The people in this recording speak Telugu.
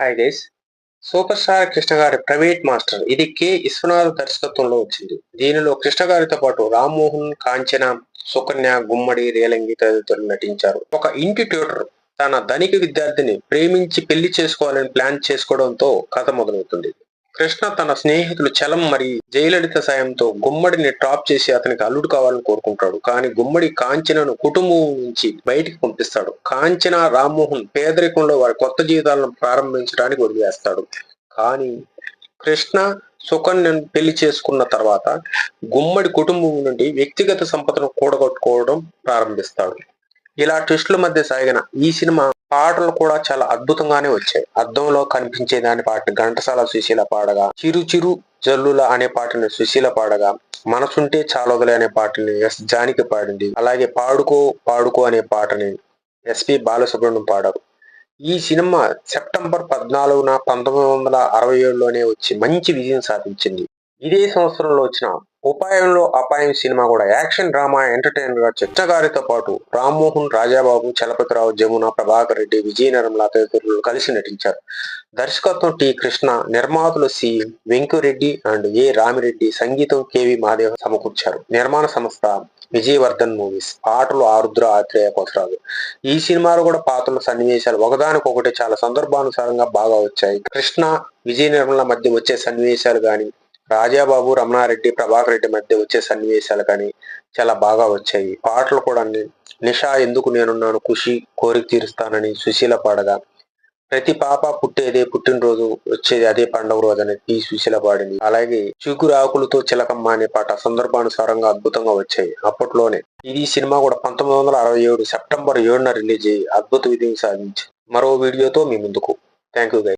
Hi days super star Krishna గారి ప్రైవేట్ మాస్టర్ ఇది కె విశ్వనాథ్ దర్శకత్వంలో వచ్చింది. దీనిలో కృష్ణ గారితో పాటు రామ్మోహన్ కాంచన సుకన్య గుమ్మడి రేలంగి తదితరులు నటించారు. ఒక ఇంటి ట్యూటర్ తన ధనిక విద్యార్థిని ప్రేమించి పెళ్ళి చేసుకోవాలని ప్లాన్ చేసుకోవడంతో కథ మొదలవుతుంది. కృష్ణ తన స్నేహితులు చలం మరి జయలలిత సాయంతో గుమ్మడిని ట్రాప్ చేసి అతనికి అల్లుడు కావాలని కోరుకుంటాడు. కానీ గుమ్మడి కాంచనను కుటుంబం నుంచి బయటికి పంపిస్తాడు. కాంచన రామ్మోహన్ పేదరికంలో వారి కొత్త జీవితాలను ప్రారంభించడానికి వదిలేస్తాడు. కానీ కృష్ణ సుకన్యను పెళ్ళి చేసుకున్న తర్వాత గుమ్మడి కుటుంబం నుండి వ్యక్తిగత సంపదను కూడగొట్టుకోవడం ప్రారంభిస్తాడు. ఇలా ట్విస్టుల మధ్య సాగిన ఈ సినిమా పాటలు కూడా చాలా అద్భుతంగానే వచ్చాయి. అద్దంలో కనిపించే దాని పాట ఘంటసాల సుశీల పాడగా చిరు చిరు జల్లుల అనే పాటని సుశీల పాడగా మనసుంటే చాలొదలే అనే పాటని ఎస్ జానికి పాడింది. అలాగే పాడుకో పాడుకో అనే పాటని ఎస్పి బాలసుబ్రహ్మణ్యం పాడారు. ఈ సినిమా సెప్టెంబర్ పద్నాలుగున పంతొమ్మిది వందల అరవై ఏడులోనే వచ్చి మంచి విజయం సాధించింది. ఇదే సంవత్సరంలో వచ్చిన ఉపాయంలో అపాయం సినిమా కూడా యాక్షన్ డ్రామా ఎంటర్టైనర్గా చిత్తగారితో పాటు రామ్మోహన్ రాజాబాబు చలపతిరావు జమున ప్రభాకర్ రెడ్డి విజయ తదితరులు కలిసి నటించారు. దర్శకత్వం టి కృష్ణ నిర్మాతలు C Venkureddy and A Ramireddy సంగీతం కేవి మాదేవ సమకూర్చారు. నిర్మాణ సంస్థ విజయవర్ధన్ మూవీస్ పాటలు ఆరుద్ర ఆత్రేయ కొసరాజు. ఈ సినిమాలో కూడా పాత్రల సన్నివేశాలు ఒకదానికొకటి చాలా సందర్భానుసారంగా బాగా వచ్చాయి. కృష్ణ విజయ నిర్మల మధ్య వచ్చే సన్నివేశాలు గాని రాజాబాబు రమణారెడ్డి ప్రభాకర్ రెడ్డి మధ్య వచ్చే సన్నివేశాలు కానీ చాలా బాగా వచ్చాయి. పాటలు కూడా నిషా ఎందుకు నేనున్నాను ఖుషి కోరిక తీరుస్తానని సుశీల పాడగా ప్రతి పాప పుట్టేదే పుట్టినరోజు వచ్చేది అదే పండుగ రోజు అనేది పి సుశీల పాడింది. అలాగే చిగురాకులతో చిలకమ్మ అనే పాట సందర్భానుసారంగా అద్భుతంగా వచ్చాయి అప్పట్లోనే. ఇది సినిమా కూడా పంతొమ్మిది వందల అరవై ఏడు సెప్టెంబర్ ఏడున రిలీజ్ అయ్యి అద్భుత విజయం సాధించి మరో వీడియోతో మీ ముందుకు. Thank you guy